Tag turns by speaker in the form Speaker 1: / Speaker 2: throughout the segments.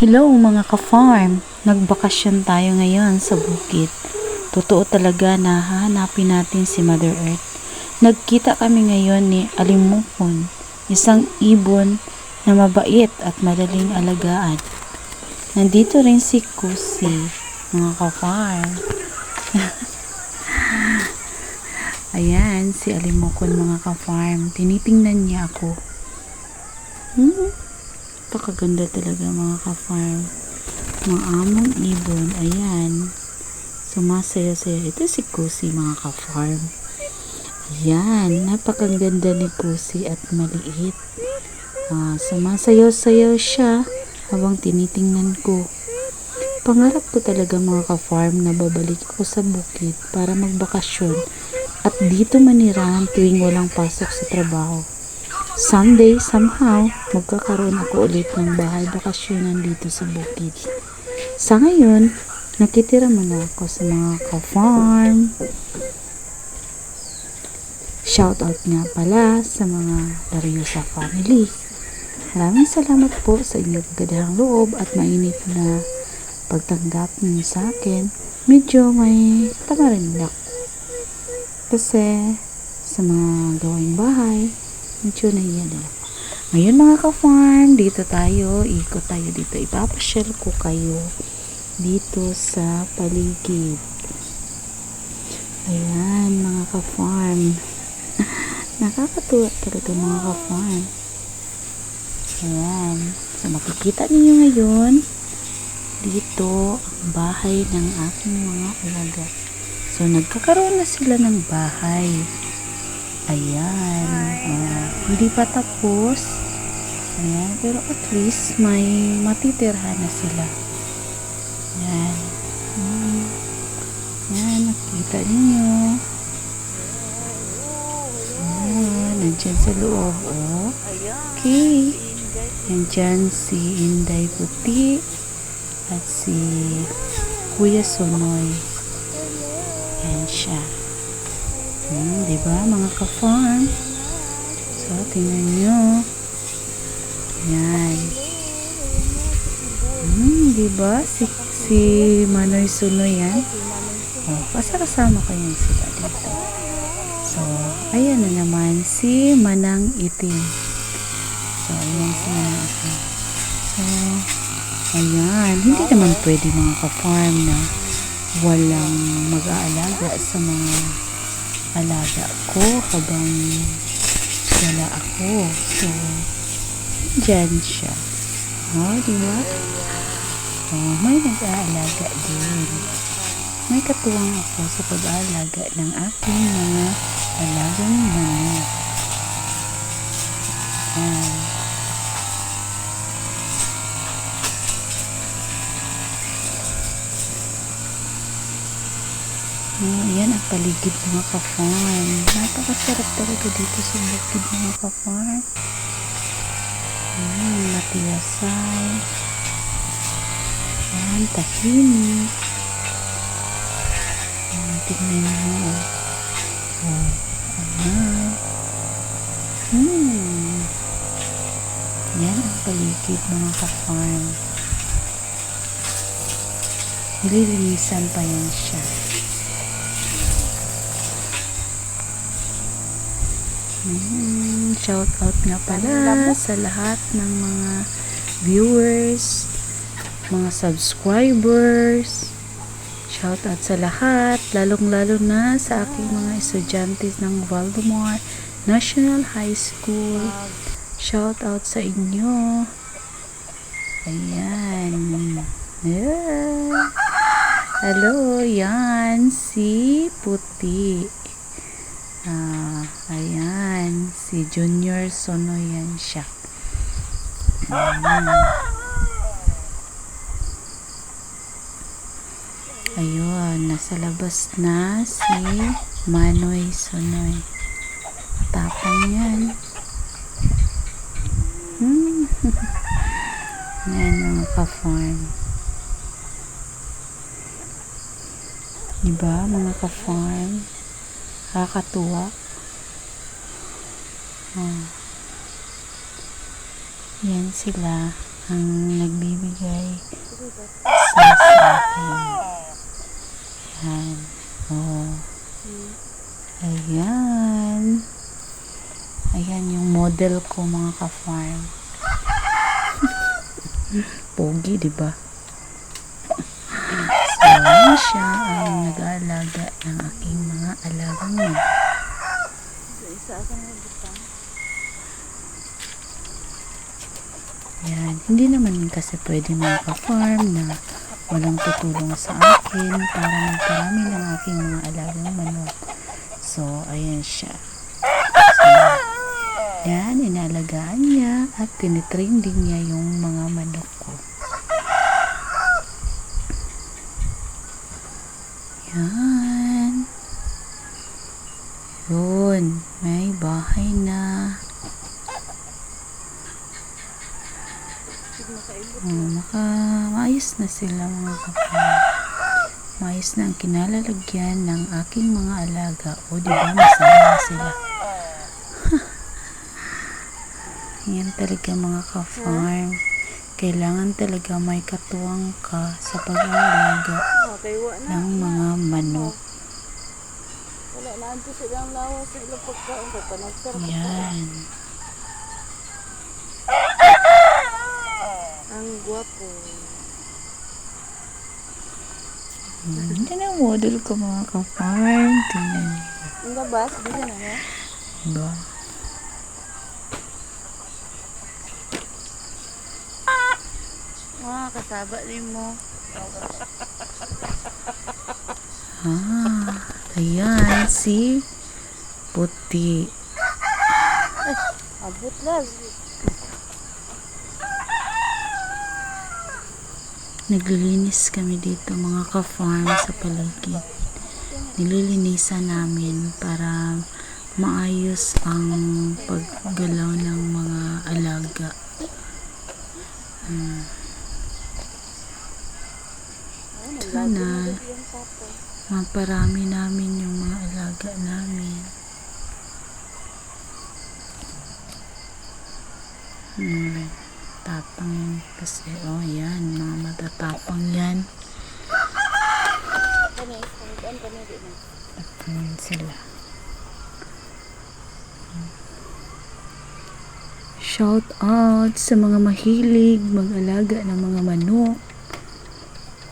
Speaker 1: Hello mga ka-farm, nagbakasyon tayo ngayon sa bukid. Totoo talaga na hahanapin natin si Mother Earth. Nagkita kami ngayon ni Alimukon, isang ibon na mabait at madaling alagaan. Nandito rin si Kusi, mga ka-farm. Ayan, si Alimukon mga ka-farm. Tinitingnan niya ako. Hmm, Napakaganda talaga mga ka-farm. Mga among ibon. Ayan. Sumasayo-sayo. Ito si Kusi mga ka-farm. Ayan. Napakaganda ni Kusi at maliit. Ah, sumasayo-sayo siya habang tinitingnan ko. Pangarap ko talaga mga ka-farm na babalik ako sa bukid para magbakasyon at dito manirahan tuwing walang pasok sa trabaho. Someday, somehow, magkakaroon ako ulit ng bahay bakasyonan dito sa bukid. Sa ngayon, nakitira muna ako sa mga ka-farm. Shoutout nga pala sa mga Lariosa family. Maraming salamat po sa inyong kagandahang loob at mainit na pagtanggap niyo sa akin. Medyo may tamarin ako. Kasi sa mga gawaing bahay, medyo nahiya na ako. Ngayon mga ka-farm, dito tayo, ikot tayo dito. Ipapasyal ko kayo dito sa paligid. Ayan mga ka-farm. Nakakatuwa talaga mga ka-farm. Ayan. So makikita ninyo ngayon, dito ang bahay ng aking mga alaga. So nagkakaroon na sila ng bahay. Ayan. Oh, hindi pa tapos. Ayan. Pero at least may matitirhan na sila. Ayan. Hmm. Ayan. Nakita ninyo. Ayan. Nandyan sa loob. Oh. Okay. Nandyan si Inday Puti at si Kuya Sonoy. Di ba mga ka-farm? So, tingnan nyo. Yan. Hmm, di ba? Si, si Manoy Sunoy yan. Oh, kasama ko yan sila dito. So, ayan na naman si Manang Itim. So, ayan si Manang Itim. So, ayan. Hindi naman pwede mga ka-farm na walang mag-aalaga sa mga alaga ko habang wala ako. So, dyan siya. Oh, di ba? Oh, may nag-aalaga din. May katuwang ako sa pag-aalaga ng aking mga alagang manok. Ayan. Oh, yan ang paligid mga ka-farm. Napakasarap talaga dito sa bukid mga ka-farm. Ayan, matiwasay. Ayan, tahimik. Ayan, tingnan mo. Oh, ayan. Hmm. Yan ang paligid mga ka-farm. Nililinisan pa yan siya. Mm, shout out nga pala sa lahat ng mga viewers, mga subscribers. Shout out sa lahat, lalong-lalo na sa aking mga estudyante ng Valdemar National High School. Shout out sa inyo. Ayan. Yeah. Hello, yan si Puti. Ah, ayan, si Junior Sono yan siya. Ayan. Ayun, nasa labas na si Manoy Sonoy. Tapang yan. Hmm. yan mga ka-farm. Diba mga ka-farm? Nakakatuwa. Oh. Yan sila ang nagbibigay sa akin. Yan. Oh. Ayan. Ayan yung model ko mga ka-farm. Pogi, di ba? Siya ang nag-aalaga ng aking mga alagang manok. Yan. Hindi naman kasi pwede mga ka-farm na walang tutulong sa akin para magparami ng aking mga alagang manok. So, ayan siya. So, yan, inalagaan niya at tinitrain din niya yung mga manok ko. Yan. Yun, may bahay na. Oh, maka, maayos na sila mga kapatid. Maayos na ang kinalalagyan ng aking mga alaga. O, di ba, masaya sila. Yan talaga mga ka-farm. Kailangan talaga may katuwang ka sa pag-aalaga. Ng mga manok.
Speaker 2: Wala na anto silang lawas sa ilang pagkaon kay.
Speaker 1: Yan.
Speaker 2: Ang gwapo.
Speaker 1: Hmm, Yan ang model ko mga ka-farm. Tingnan niyo.
Speaker 2: Ang gabas, di na na.
Speaker 1: Diba?
Speaker 2: Mga kasaba din mo.
Speaker 1: Ah, ayan, si puti.
Speaker 2: Abot lang.
Speaker 1: Naglilinis kami dito mga ka-farm sa paligid. Nililinisan namin para maayos ang paggalaw ng mga alaga. Hmm.
Speaker 2: Yung tapo.
Speaker 1: Maparami namin yung mga alaga namin. Hmm. Tapang yan kasi, oh yan, mga matatapang yan. At ganyan sila. Shout out sa mga mahilig mag-alaga ng mga manok.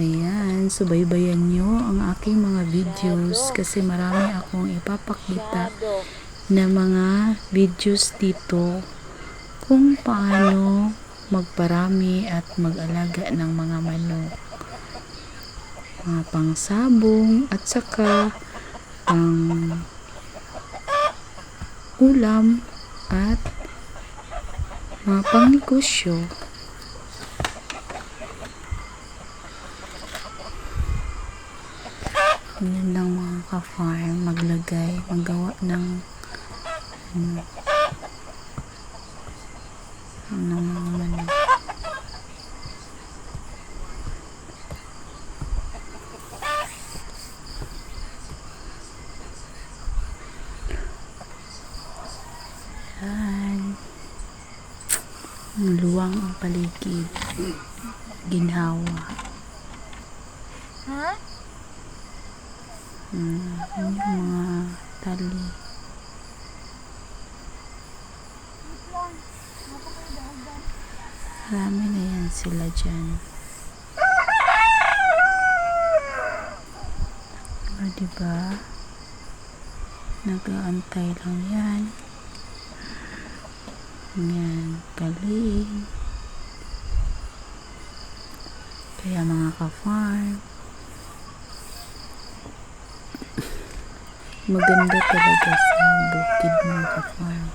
Speaker 1: Ayan, subaybayan nyo ang aking mga videos kasi marami akong ipapakita na mga videos dito kung paano magparami at mag-alaga ng mga manok. Mga pangsabong at saka pang ulam at mga pangnegosyo. Yun lang mga ka-farm, maglagay, maggawa ng ano, ng mga manok. Luwang ang paligid. Ginhawa. Hmm, yun yung mga tali. Marami na yan sila dyan. O, diba? Nag-aantay lang yan. Yan, galing. Kaya mga ka-farm, maganda talaga sa bukid mga ka-farm.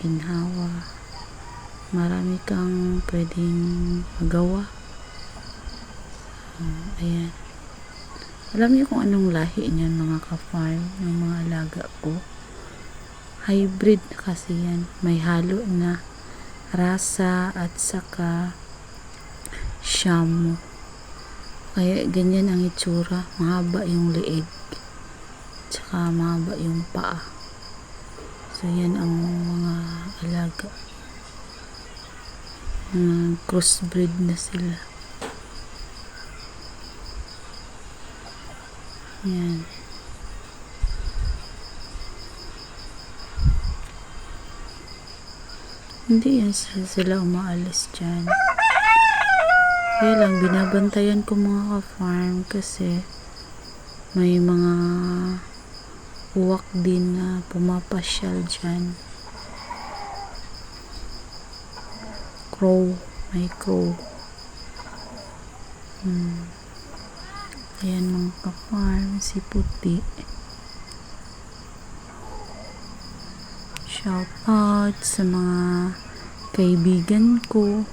Speaker 1: Ginhawa. Marami kang pwedeng magawa. Ah, ayan. Alam niyo kung anong lahi niyan mga ka-farm, mga alaga ko. Hybrid kasi yan. May halo na rasa at saka shamu. Kaya ganyan ang itsura. Mahaba yung leeg. Tsaka mahaba yung paa. So yan ang mga alaga. Mga crossbreed na sila. Yan. Hindi yan sila, umaalis dyan. Kaya lang, binabantayan ko mga ka-farm kasi may mga uwak din na pumapasyal dyan. Crow. May crow. Hmm. Ayan mga ka-farm, si Puti. Shout out sa mga kaibigan ko,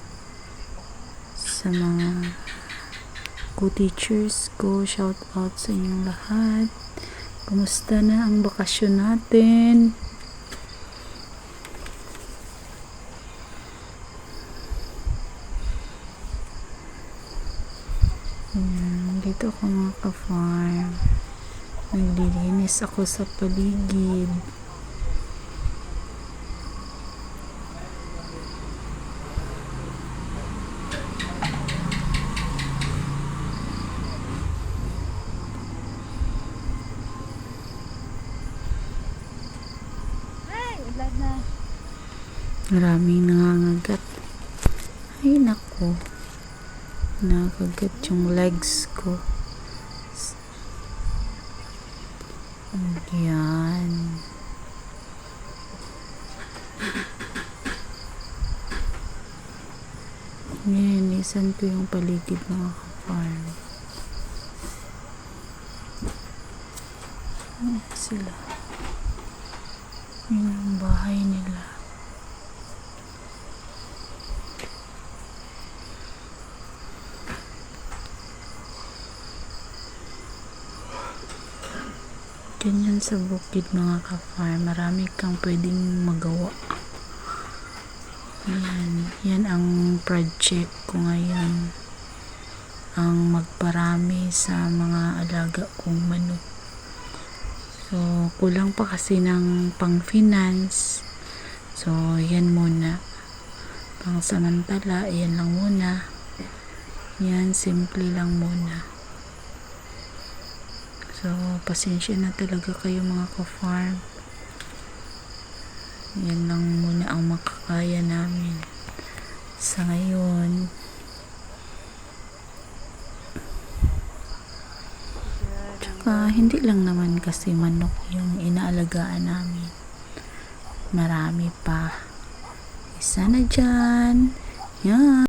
Speaker 1: sa mga co-teachers ko, shout out sa inyong lahat. Kumusta na ang bakasyon natin? Ayan, dito ako mga ka-farm. Naglilinis ako sa paligid.
Speaker 2: Ulan na.
Speaker 1: Maraming nangangagat. Ay, nako. Nakagat yung legs ko. Ayan. Nilinisan ko yung paligid ng farm. Ayan sila. Yun ang bahay nila. Ganyan sa bukid mga ka-farm. Marami kang pwedeng magawa. Yan. Yan ang project ko ngayon. Ang magparami sa mga alaga kong manok. So, kulang pa kasi ng pang-finance. So, yan muna. Pang samantala, yan lang muna. Yan, simple lang muna. So, pasensya na talaga kayo mga ka-farm. Yan lang muna ang makakaya namin sa ngayon. Tsaka, hindi lang naman kasi manok yung inaalagaan namin. Marami pa. Isa na dyan. Yan.